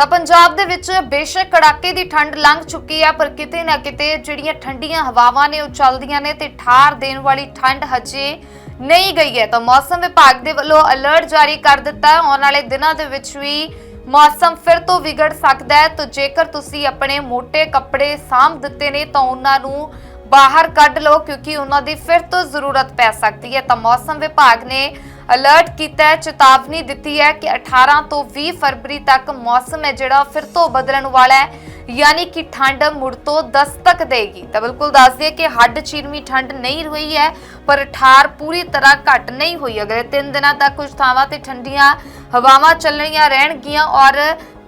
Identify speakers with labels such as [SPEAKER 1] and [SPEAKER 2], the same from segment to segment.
[SPEAKER 1] ਤਾਂ ਪੰਜਾਬ ਦੇ ਵਿੱਚ ਬੇਸ਼ੱਕ ਕੜਾਕੇ ਦੀ ਠੰਡ ਲੰਘ ਚੁੱਕੀ ਹੈ ਪਰ ਕਿਤੇ ਨਾ ਕਿਤੇ ਜਿਹੜੀਆਂ ਠੰਡੀਆਂ ਹਵਾਵਾਂ ਨੇ, ਉਹ ਚੱਲਦੀਆਂ ਨੇ ਤੇ ਠਾਰ ਦੇਣ ਵਾਲੀ ਠੰਡ ਹਜੇ ਨਹੀਂ ਗਈ ਹੈ। ਤਾਂ ਮੌਸਮ ਵਿਭਾਗ ਦੇ ਵੱਲੋਂ ਅਲਰਟ ਜਾਰੀ ਕਰ ਦਿੱਤਾ। ਹੈ ਆਉਣ ਵਾਲੇ ਦਿਨਾਂ ਦੇ ਵਿੱਚ ਵੀ ਮੌਸਮ ਫਿਰ ਤੋਂ ਵਿਗੜ ਸਕਦਾ ਹੈ। ਤਾਂ ਜੇਕਰ ਤੁਸੀਂ ਆਪਣੇ ਮੋٹے ਕੱਪੜੇ ਸਾਂਭ ਦਿੱਤੇ ਨੇ, ਤਾਂ ਉਹਨਾਂ ਨੂੰ ਬਾਹਰ ਕੱਢ ਲਓ, ਕਿਉਂਕਿ ਉਹਨਾਂ ਦੀ ਫਿਰ ਤੋਂ ਜ਼ਰੂਰਤ ਪੈ ਸਕਦੀ ਹੈ। ਤਾਂ ਮੌਸਮ ਵਿਭਾਗ ਨੇ ਅਲਰਟ ਕੀਤਾ ਹੈ, ਚੇਤਾਵਨੀ ਦਿੱਤੀ ਹੈ ਕਿ 18 ਤੋਂ 20 ਫਰਵਰੀ ਤੱਕ ਮੌਸਮ ਹੈ ਜਿਹੜਾ ਫਿਰ ਤੋਂ ਬਦਲਣ ਵਾਲਾ ਹੈ, ਯਾਨੀ ਕਿ ਠੰਡ ਮੁੜ ਤੋਂ ਦਸਤਕ ਦੇਗੀ। ਤਾਂ ਬਿਲਕੁਲ ਦੱਸ ਦਈਏ ਕਿ ਹੱਡ ਚੀਰਮੀ ਠੰਡ ਨਹੀਂ ਹੋਈ ਹੈ, ਪਰ ਠਾਰ ਪੂਰੀ ਤਰ੍ਹਾਂ ਘਟ ਨਹੀਂ ਹੋਈ। ਅਗਲੇ 3 ਦਿਨਾਂ ਤੱਕ ਕੁਝ ਥਾਵਾਂ ਤੇ ਠੰਡੀਆਂ ਹਵਾਵਾਂ ਚੱਲਣੀਆਂ ਰਹਿਣਗੀਆਂ ਔਰ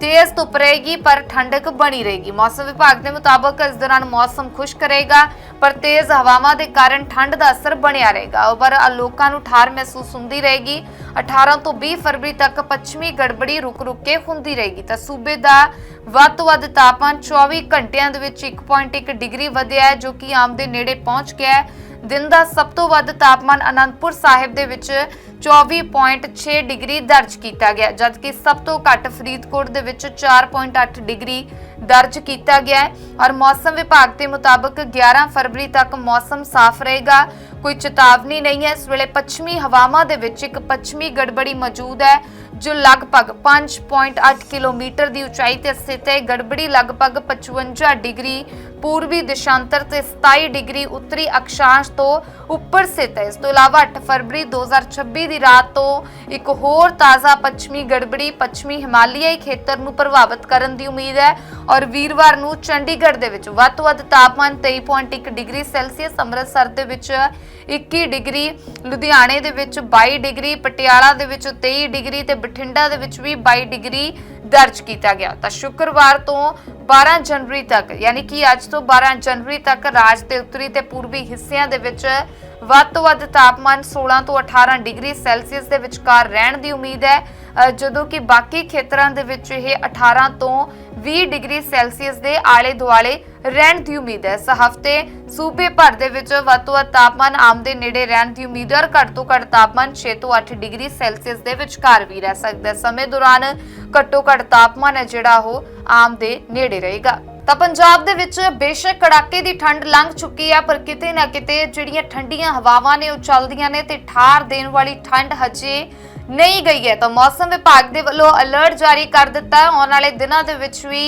[SPEAKER 1] ਤੇਜ਼ ਧੁੱਪ ਰਹੇਗੀ, ਪਰ ਠੰਡਕ ਬਣੀ ਰਹੇਗੀ। ਮੌਸਮ ਵਿਭਾਗ ਦੇ ਮੁਤਾਬਕ ਇਸ ਦੌਰਾਨ ਮੌਸਮ ਖੁਸ਼ਕ ਰਹੇਗਾ, ਪਰ ਤੇਜ਼ ਹਵਾਵਾਂ ਦੇ ਕਾਰਨ ਠੰਡ ਦਾ ਅਸਰ ਬਣਿਆ ਰਹੇਗਾ। ਪਰ ਲੋਕਾਂ ਨੂੰ ਠਾਰ ਮਹਿਸੂਸ ਹੁੰਦੀ ਰਹੇਗੀ। 18 ਤੋਂ 20 ਫਰਵਰੀ ਤੱਕ ਪੱਛਮੀ ਗੜਬੜੀ ਰੁਕ-ਰੁਕ ਕੇ ਹੁੰਦੀ ਰਹੇਗੀ। ਤਾਂ ਸੂਬੇ ਦਾ ਵੱਧ ਤੋਂ ਵੱਧ ਤਾਪਮਾਨ 24 ਘੰਟਿਆਂ ਦੇ ਵਿੱਚ 1.1 ਡਿਗਰੀ ਵਧਿਆ ਹੈ, ਜੋ ਕਿ ਆਮ ਦੇ ਨੇੜੇ ਪਹੁੰਚ ਗਿਆ ਹੈ। ਦਿਨ ਦਾ ਸਭ ਤੋਂ ਵੱਧ ਤਾਪਮਾਨ ਅਨੰਦਪੁਰ ਸਾਹਿਬ ਦੇ ਵਿੱਚ 24.6 ਡਿਗਰੀ ਦਰਜ ਕੀਤਾ ਗਿਆ, ਜਦਕਿ ਸਭ ਤੋਂ ਘੱਟ ਫਰੀਦਕੋਟ ਦੇ ਵਿੱਚ 4.8 ਡਿਗਰੀ ਦਰਜ ਕੀਤਾ ਗਿਆ ਹੈ। ਔਰ ਮੌਸਮ ਵਿਭਾਗ ਦੇ ਮੁਤਾਬਕ 11 ਫਰਵਰੀ ਤੱਕ ਮੌਸਮ ਸਾਫ਼ ਰਹੇਗਾ। ਕੋਈ ਚੇਤਾਵਨੀ ਨਹੀਂ ਹੈ। ਇਸ ਵੇਲੇ ਪੱਛਮੀ ਹਵਾਵਾਂ ਦੇ ਵਿੱਚ ਇੱਕ ਪੱਛਮੀ ਗੜਬੜੀ ਮੌਜੂਦ ਹੈ, ਜੋ ਲਗਭਗ 5.8 ਕਿਲੋਮੀਟਰ ਦੀ ਉਚਾਈ ਤੇ ਸਥਿਤ ਹੈ। ਗੜਬੜੀ ਲਗਭਗ 55 ਡਿਗਰੀ ਪੂਰਬੀ ਦਿਸ਼ਾਂਤਰ ਤੇ 27 ਡਿਗਰੀ ਉੱਤਰੀ ਅਕਸ਼ਾਂਸ਼ ਤੋਂ ਉੱਪਰ ਸਥਿਤ ਹੈ। ਇਸ ਤੋਂ ਇਲਾਵਾ 8 ਫਰਵਰੀ 2026 ਦੀ ਰਾਤ ਤੋਂ ਇੱਕ ਹੋਰ ਤਾਜ਼ਾ ਪੱਛਮੀ ਗੜਬੜੀ ਪੱਛਮੀ ਹਿਮਾਲਿਆਈ ਖੇਤਰ ਨੂੰ ਪ੍ਰਭਾਵਿਤ ਕਰਨ ਦੀ ਉਮੀਦ ਹੈ। ਔਰ ਵੀਰਵਾਰ ਨੂੰ ਚੰਡੀਗੜ੍ਹ ਦੇ ਵਿੱਚ ਵੱਧ ਤੋਂ ਵੱਧ ਤਾਪਮਾਨ 23.1 ਡਿਗਰੀ ਸੈਲਸੀਅਸ, ਅੰਮ੍ਰਿਤਸਰ ਦੇ ਵਿੱਚ 21 ਡਿਗਰੀ, ਲੁਧਿਆਣੇ ਦੇ ਵਿੱਚ 22 ਡਿਗਰੀ, ਪਟਿਆਲਾ ਦੇ ਵਿੱਚ 23 ਡਿਗਰੀ ਤੇ ਬਠਿੰਡਾ ਦੇ ਵਿੱਚ ਵੀ 22 ਡਿਗਰੀ ਦਰਜ ਕੀਤਾ ਗਿਆ। ਤਾਂ ਸ਼ੁੱਕਰਵਾਰ ਤੋਂ 12 ਜਨਵਰੀ ਤੱਕ, ਯਾਨੀ ਕਿ ਅੱਜ ਤੋਂ 12 ਜਨਵਰੀ ਤੱਕ ਰਾਜ ਦੇ ਉੱਤਰੀ ਤੇ ਪੂਰਬੀ ਹਿੱਸਿਆਂ ਦੇ ਵਿੱਚ ਵੱਧ ਤੋਂ ਵੱਧ ਤਾਪਮਾਨ 16 ਤੋਂ 18 ਡਿਗਰੀ ਸੈਲਸੀਅਸ ਦੇ ਵਿਚਕਾਰ ਰਹਿਣ ਦੀ ਉਮੀਦ ਹੈ। ਜਦੋਂ ਕਿ ਬਾਕੀ ਖੇਤਰਾਂ ਦੇ ਵਿੱਚ ਇਹ 18 ਤੋਂ 20 ਡਿਗਰੀ ਸੈਲਸੀਅਸ ਦੇ ਆਲੇ ਦੁਆਲੇ ਰਹਿਣ ਦੀ ਉਮੀਦ ਹੈ। ਇਸ ਹਫ਼ਤੇ ਸੂਬੇ ਭਰ ਦੇ ਵਿੱਚ ਵੱਧ ਤੋਂ ਵੱਧ ਤਾਪਮਾਨ ਆਮ ਦੇ ਨੇੜੇ ਰਹਿਣ ਦੀ ਉਮੀਦ ਹੈ ਔਰ ਘੱਟ ਤੋਂ ਘੱਟ ਤਾਪਮਾਨ 6 ਤੋਂ 8 ਡਿਗਰੀ ਸੈਲਸੀਅਸ ਦੇ ਵਿਚਕਾਰ ਵੀ ਰਹਿ ਸਕਦਾ ਹੈ। ਸਮੇਂ ਦੌਰਾਨ ਘੱਟੋ ਘੱਟ ਤਾਪਮਾਨ ਹੈ ਜਿਹੜਾ ਉਹ ਆਮ ਦੇ ਨੇੜੇ ਰਹੇਗਾ। ਤਾਂ ਪੰਜਾਬ ਦੇ ਵਿੱਚ ਬੇਸ਼ੱਕ ਕੜਾਕੇ ਦੀ ਠੰਡ ਲੰਘ ਚੁੱਕੀ ਹੈ, ਪਰ ਕਿਤੇ ਨਾ ਕਿਤੇ ਜਿਹੜੀਆਂ ਠੰਡੀਆਂ ਹਵਾਵਾਂ ਨੇ ਉਹ ਚੱਲਦੀਆਂ ਨੇ ਤੇ ਠਾਰ ਦੇਣ ਵਾਲੀ ਠੰਡ ਹਜੇ ਨਹੀਂ ਗਈ ਹੈ। ਤਾਂ ਮੌਸਮ ਵਿਭਾਗ ਦੇ ਵੱਲੋਂ ਅਲਰਟ ਜਾਰੀ ਕਰ ਦਿੱਤਾ ਹੈ। ਆਉਣ ਵਾਲੇ ਦਿਨਾਂ ਦੇ ਵਿੱਚ ਵੀ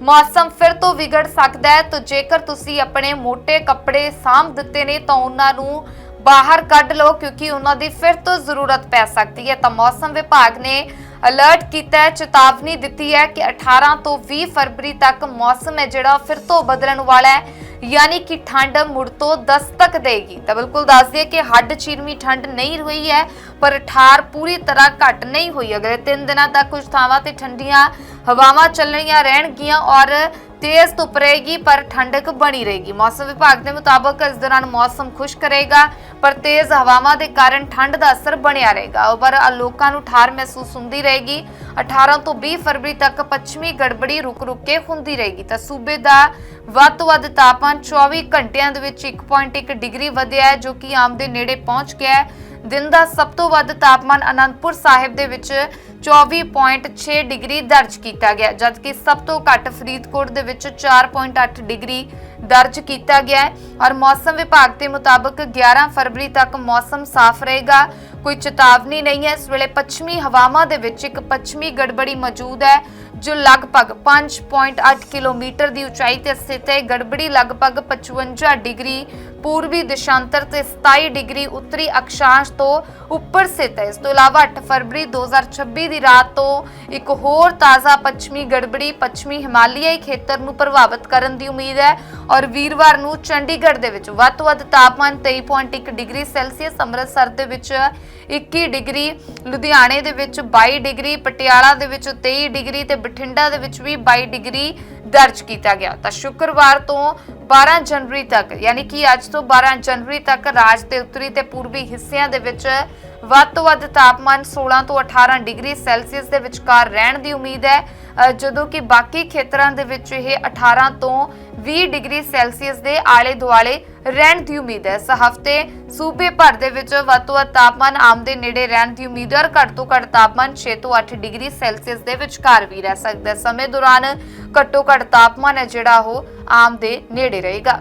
[SPEAKER 1] ਮੌਸਮ ਫਿਰ ਤੋਂ ਵਿਗੜ ਸਕਦਾ ਹੈ, ਤਾਂ ਜੇਕਰ ਤੁਸੀਂ ਆਪਣੇ ਮੋٹے ਕੱਪੜੇ ਸਾਂਭ ਦਿੱਤੇ ਨੇ, ਤਾਂ ਉਹਨਾਂ ਨੂੰ ਬਾਹਰ ਕੱਢ ਲਓ, ਕਿਉਂਕਿ ਉਹਨਾਂ ਦੀ ਫਿਰ ਤੋਂ ਜ਼ਰੂਰਤ ਪੈ ਸਕਦੀ ਹੈ। ਤਾਂ ਮੌਸਮ ਵਿਭਾਗ ਨੇ ਅਲਰਟ ਕੀਤਾ ਹੈ, ਚੇਤਾਵਨੀ ਦਿੱਤੀ ਹੈ ਕਿ 18 ਤੋਂ 20 ਫਰਵਰੀ ਤੱਕ ਮੌਸਮ ਹੈ ਜਿਹੜਾ ਫਿਰ ਤੋਂ ਬਦਲਣ ਵਾਲਾ ਹੈ, ਯਾਨੀ ਕਿ ਠੰਡ ਮੁੜ ਤੋਂ ਦਸਤਕ ਦੇਗੀ। ਤਾਂ ਬਿਲਕੁਲ ਦੱਸ ਦਈਏ ਕਿ ਹੱਡ ਚੀਰਵੀਂ ਠੰਡ ਨਹੀਂ ਹੋਈ ਹੈ, ਪਰ ਠਾਰ ਪੂਰੀ ਤਰ੍ਹਾਂ ਘਟ ਨਹੀਂ ਹੋਈ। ਅਗਲੇ 3 ਦਿਨਾਂ ਤੱਕ ਕੁਝ ਥਾਵਾਂ ਤੇ ਠੰਡੀਆਂ ਹਵਾਵਾਂ ਚੱਲਣੀਆਂ ਰਹਿਣਗੀਆਂ ਔਰ ਤੇਜ਼ ਧੁੱਪ ਰਹੇਗੀ, ਪਰ ਠੰਡਕ ਬਣੀ ਰਹੇਗੀ। ਮੌਸਮ ਵਿਭਾਗ ਦੇ ਮੁਤਾਬਕ ਇਸ ਦੌਰਾਨ ਮੌਸਮ ਖੁਸ਼ਕ ਰਹੇਗਾ, ਪਰ ਤੇਜ਼ ਹਵਾਵਾਂ ਦੇ ਕਾਰਨ ਠੰਡ ਦਾ ਅਸਰ ਬਣਿਆ ਰਹੇਗਾ। ਪਰ ਲੋਕਾਂ ਨੂੰ ਠਾਰ ਮਹਿਸੂਸ ਹੁੰਦੀ ਰਹੇਗੀ। 18 ਤੋਂ 20 ਫਰਵਰੀ ਤੱਕ ਪੱਛਮੀ ਗੜਬੜੀ ਰੁਕ-ਰੁਕ ਕੇ ਹੁੰਦੀ ਰਹੇਗੀ। ਤਾਂ ਸੂਬੇ ਦਾ ਵੱਧ ਤੋਂ ਵੱਧ ਤਾਪਮਾਨ 24 ਘੰਟਿਆਂ ਦੇ ਵਿੱਚ 1.1 ਡਿਗਰੀ ਵਧਿਆ ਹੈ, ਜੋ ਕਿ ਆਮ ਦੇ ਨੇੜੇ ਪਹੁੰਚ ਗਿਆ ਹੈ। ਦਿਨ ਦਾ ਸਭ ਤੋਂ ਵੱਧ ਤਾਪਮਾਨ ਅਨੰਦਪੁਰ ਸਾਹਿਬ ਦੇ ਵਿੱਚ 24.6 ਡਿਗਰੀ ਦਰਜ ਕੀਤਾ ਗਿਆ, ਜਦਕਿ ਸਭ ਤੋਂ ਘੱਟ ਫਰੀਦਕੋਟ ਦੇ ਵਿੱਚ 4.8 ਡਿਗਰੀ ਦਰਜ ਕੀਤਾ ਗਿਆ ਹੈ। ਔਰ ਮੌਸਮ ਵਿਭਾਗ ਦੇ ਮੁਤਾਬਕ 11 ਫਰਵਰੀ ਤੱਕ ਮੌਸਮ ਸਾਫ਼ ਰਹੇਗਾ। ਕੋਈ ਚੇਤਾਵਨੀ ਨਹੀਂ ਹੈ। ਇਸ ਵੇਲੇ ਪੱਛਮੀ ਹਵਾਵਾਂ ਦੇ ਵਿੱਚ ਇੱਕ ਪੱਛਮੀ ਗੜਬੜੀ ਮੌਜੂਦ ਹੈ, ਜੋ ਲਗਭਗ 5.8 ਕਿਲੋਮੀਟਰ ਦੀ ਉਚਾਈ ਤੇ ਸਥਿਤ ਹੈ। ਗੜਬੜੀ ਲਗਭਗ 55 ਡਿਗਰੀ ਪੂਰਬੀ ਦਿਸ਼ਾਂਤਰ ਤੇ 27 ਡਿਗਰੀ ਉੱਤਰੀ ਅਕਸ਼ਾਂਸ਼ ਤੋਂ ਉੱਪਰ ਸਥਿਤ ਹੈ। ਇਸ ਤੋਂ ਇਲਾਵਾ 8 ਫਰਵਰੀ 2026 ਦੀ ਰਾਤ ਤੋਂ ਇੱਕ ਹੋਰ ਤਾਜ਼ਾ ਪੱਛਮੀ ਗੜਬੜੀ ਪੱਛਮੀ ਹਿਮਾਲਿਆਈ ਖੇਤਰ ਨੂੰ ਪ੍ਰਭਾਵਿਤ ਕਰਨ ਦੀ ਉਮੀਦ ਹੈ। ਔਰ ਵੀਰਵਾਰ ਨੂੰ ਚੰਡੀਗੜ੍ਹ ਦੇ ਵਿੱਚ ਵੱਧ ਤੋਂ ਵੱਧ ਤਾਪਮਾਨ 23.1 ਡਿਗਰੀ ਸੈਲਸੀਅਸ, ਅੰਮ੍ਰਿਤਸਰ ਦੇ ਵਿੱਚ 21 ਡਿਗਰੀ, ਲੁਧਿਆਣੇ ਦੇ ਵਿੱਚ 22 ਡਿਗਰੀ, ਪਟਿਆਲਾ ਦੇ ਵਿੱਚ 23 ਡਿਗਰੀ ਤੇ ਬਠਿੰਡਾ ਦੇ ਵਿੱਚ ਵੀ 22 ਡਿਗਰੀ ਦਰਜ ਕੀਤਾ ਗਿਆ। ਤਾਂ ਸ਼ੁੱਕਰਵਾਰ ਤੋਂ 12 ਜਨਵਰੀ ਤੱਕ, ਯਾਨੀ ਕਿ ਅੱਜ ਤੋਂ 12 ਜਨਵਰੀ ਤੱਕ ਰਾਜ ਦੇ ਉੱਤਰੀ ਤੇ ਪੂਰਬੀ ਹਿੱਸਿਆਂ ਦੇ ਵਿੱਚ ਵੱਧ ਤੋਂ ਵੱਧ ਤਾਪਮਾਨ 16 ਤੋਂ 18 ਡਿਗਰੀ ਸੈਲਸੀਅਸ ਦੇ ਵਿਚਕਾਰ ਰਹਿਣ ਦੀ ਉਮੀਦ ਹੈ। ਜਦੋਂ ਕਿ ਬਾਕੀ ਖੇਤਰਾਂ ਦੇ ਵਿੱਚ ਇਹ 18 ਤੋਂ 20 ਡਿਗਰੀ ਸੈਲਸੀਅਸ ਦੇ ਆਲੇ ਦੁਆਲੇ ਰਹਿਣ ਦੀ ਉਮੀਦ ਹੈ। ਇਸ ਹਫ਼ਤੇ ਸੂਬੇ ਭਰ ਦੇ ਵਿੱਚ ਵੱਧ ਤੋਂ ਵੱਧ ਤਾਪਮਾਨ ਆਮ ਦੇ ਨੇੜੇ ਰਹਿਣ ਦੀ ਉਮੀਦ ਹੈ ਔਰ ਘੱਟ ਤੋਂ ਘੱਟ ਤਾਪਮਾਨ 6 ਤੋਂ 8 ਡਿਗਰੀ ਸੈਲਸੀਅਸ ਦੇ ਵਿਚਕਾਰ ਵੀ ਰਹਿ ਸਕਦਾ ਹੈ। ਸਮੇਂ ਦੌਰਾਨ ਘੱਟੋ ਘੱਟ ਤਾਪਮਾਨ ਹੈ ਜਿਹੜਾ ਉਹ ਆਮ ਦੇ ਨੇੜੇ ਰਹੇਗਾ।